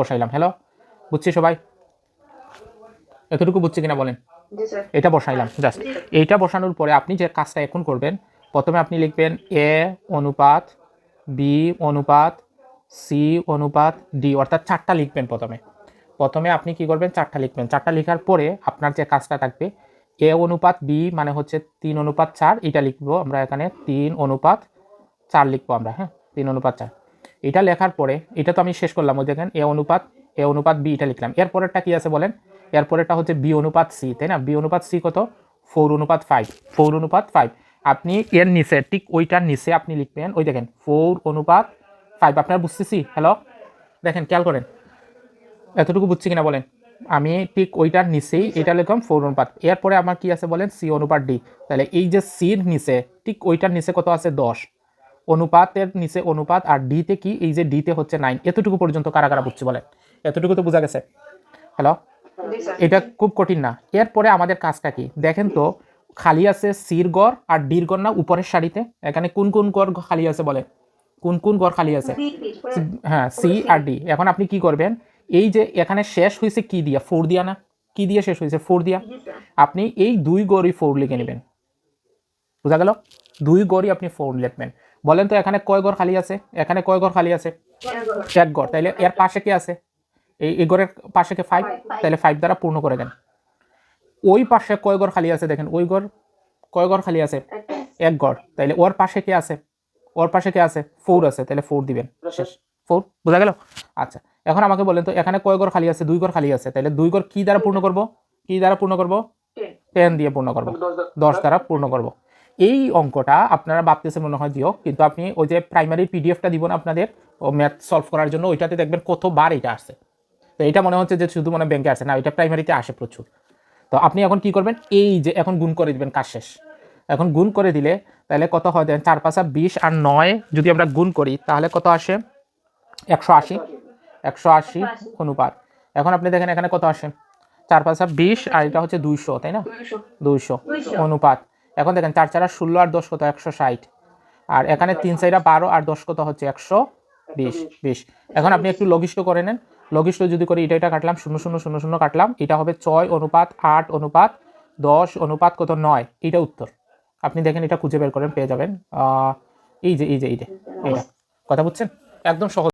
বসাইলাম। Hello বুঝছি সবাই? এতটুকু বুঝছি কিনা বলেন? এটা বসাইলাম জাস্ট এইটা বসানোর পরে আপনি যে কাজটা এখন করবেন প্রথমে আপনি লিখবেন এ অনুপাত বি অনুপাত সি অনুপাত ডি অর্থাৎ চারটা লিখবেন প্রথমে। প্রথমে আপনি কি করবেন? চারটা লিখবেন। চারটা লেখার পরে আপনার যে কাজটা থাকবে এ অনুপাত বি মানে হচ্ছে তিন অনুপাত চার এটা লিখব আমরা এখানে। তিন অনুপাত চার লিখব আমরা হ্যাঁ? তিন অনুপাত চার। এটা লেখার পরে, এটা তো আমি শেষ করলাম ওই দেখেন, এ অনুপাত এ অনুপাত বি এটা লিখলাম। এরপরেরটা কি আছে বলেন? এরপরেরটা হচ্ছে বি অনুপাত সি, তাই না? বি অনুপাত সি কত? ফোর অনুপাত ফাইভ। ফোর অনুপাত ফাইভ। আপনি এর নিচে, ঠিক ওইটার নিচে আপনি লিখবেন, ওই দেখেন, ফোর অনুপাত ফাইভ। আপনার বুঝতেছি? হ্যালো দেখেন, খেয়াল করেন। এতটুকু বুঝছি কিনা বলেন? আমি ঠিক ওইটার নিচেই এটা লিখলাম, ফোর অনুপাত। এরপরে আমার কি আছে বলেন? সি অনুপাত ডি। তাহলে এই যে সির নিচে, ঠিক ওইটার নিচে কত আছে? দশ। অনুপাতের নিচে অনুপাত আর ডিতে কি? এই যে ডিতে হচ্ছে নাইন এতটুকু পর্যন্ত কারা কারা বুঝছি বলেন? এতটুকু তো বোঝা গেছে। হ্যালো এটা খুব কঠিন না। এরপরে আমাদের কাজটা কি? দেখেন তো খালি আছে সির গড় আর ডির গড় না উপরের সারিতে? এখানে কোন কোন গড় খালি আছে বলে কোন কোন গড় খালি আছে? হ্যাঁ সি আর ডি এখন আপনি কি করবেন? এই যে এখানে শেষ হয়েছে কি দিয়া? ফোর দিয়া না? কি দিয়ে শেষ হয়েছে ফোর দিয়া? আপনি এই দুই গড়ই ফোর লিখে নেবেন। বোঝা গেল? দুই গড়ই আপনি ফোর লিখবেন। বলেন তো এখানে কয় গড় খালি আছে? এখানে কয় গড় খালি আছে? এক গড় তাইলে এর পাশে কি আছে? এই এই গড়ের পাশে কি ফাইভ তাহলে ফাইভ দ্বারা পূর্ণ করে দেন। ওই পাশে কয় গড় খালি আছে দেখেন? ওই গড় কয় গড় খালি আছে? এক গড় তাইলে ওর পাশে কি আছে? ওর পাশে কি আছে? ফোর আছে। তাহলে ফোর দিবেন। শেষ ফোর বোঝা গেল? আচ্ছা এখন আমাকে বলেন তো এখানে কয় গড় খালি আছে? দুই গড় খালি আছে। তাহলে দুই গড় কি দ্বারা পূর্ণ করব? কি দ্বারা পূর্ণ করব? টেন দিয়ে পূর্ণ করব। দশ দ্বারা পূর্ণ করব। এই অঙ্কটা আপনারা ভাবতেছেন মনে হয় দিও কিন্তু আপনি ওই যে প্রাইমারি পিডিএফটা দিব না আপনাদের ও ম্যাথ সলভ করার জন্য ওইটাতে দেখবেন কতবার এটা আসছে। তো এটা মনে হচ্ছে যে শুধু মনে ব্যাংকে আসে না এটা প্রাইমারিতে আসে প্রচুর। তো আপনি এখন কি করবেন? এই যে এখন গুণ করে দিবেন কাজ শেষ। এখন গুণ করে দিলে তাহলে কত হয় দেন? চার পাঁচা বিশ আর নয় যদি আমরা গুণ করি তাহলে কত আসে? একশো আশি। একশো আশি অনুপাত এখন আপনি দেখেন এখানে কত আসে? চার পাঁচা বিশ আর এটা হচ্ছে দুইশো তাই না? দুইশো। অনুপাত। এখন দেখেন, চার চারা ষোলো আর দশ কত? একশো ষাট। আর এখানে তিন চাইরা বারো আর দশ কত হচ্ছে? একশো বিশ বিশ। এখন আপনি একটু লঘিষ্ঠ করে নেন। লঘিষ্ঠ যদি করি এটা এটা কাটলাম, শূন্য শূন্য শূন্য শূন্য কাটলাম, এটা হবে ছয় অনুপাত আট অনুপাত দশ অনুপাত কত? নয়। এটা উত্তর। আপনি দেখেন, এটা খুঁজে বের করেন, পেয়ে যাবেন। এই যে এই যে এই যে, এটা। কথা বুঝছেন? একদম সহজ।